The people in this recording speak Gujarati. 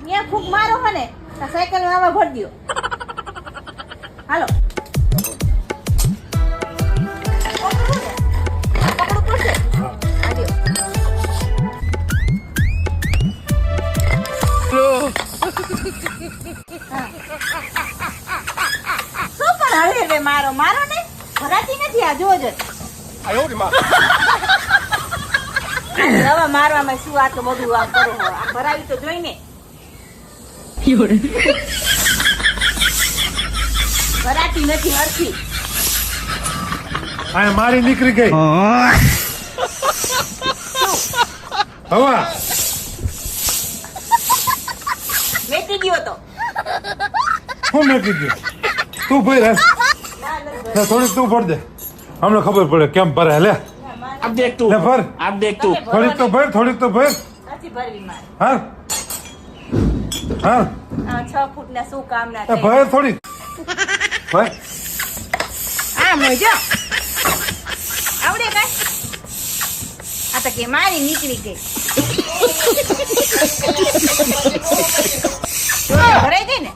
ત્યાં ખૂબ મારો હે ને સાયકલ આવા ભરી દો હાલો. શું પણ હળવે મારો? મારો ને? ભરાતી નથી આ જોજો મારવામાં શું આ તો બધું આમ કરો આ ભરાવી તો જોઈને 有人。વરાતી નથી હરખી. આ મારી નીકળી ગઈ. હવા. મેટી ગયો તો. હું મેટી ગયો? તું ભાઈ રાખ. ના થોડીક તું ભર દે. હમણાં ખબર પડે કેમ ભરે હેલે આપ દેખ તું. ભર. આપ દેખ તું. થોડીક તો ભર થોડીક તો ભર. હા? છ. ફૂટ ના શું કામ ના ભય થોડી. આવડે કઈ? આ તો કે મારી નીકળી ગઈ. ભરાઈ ગઈ ને?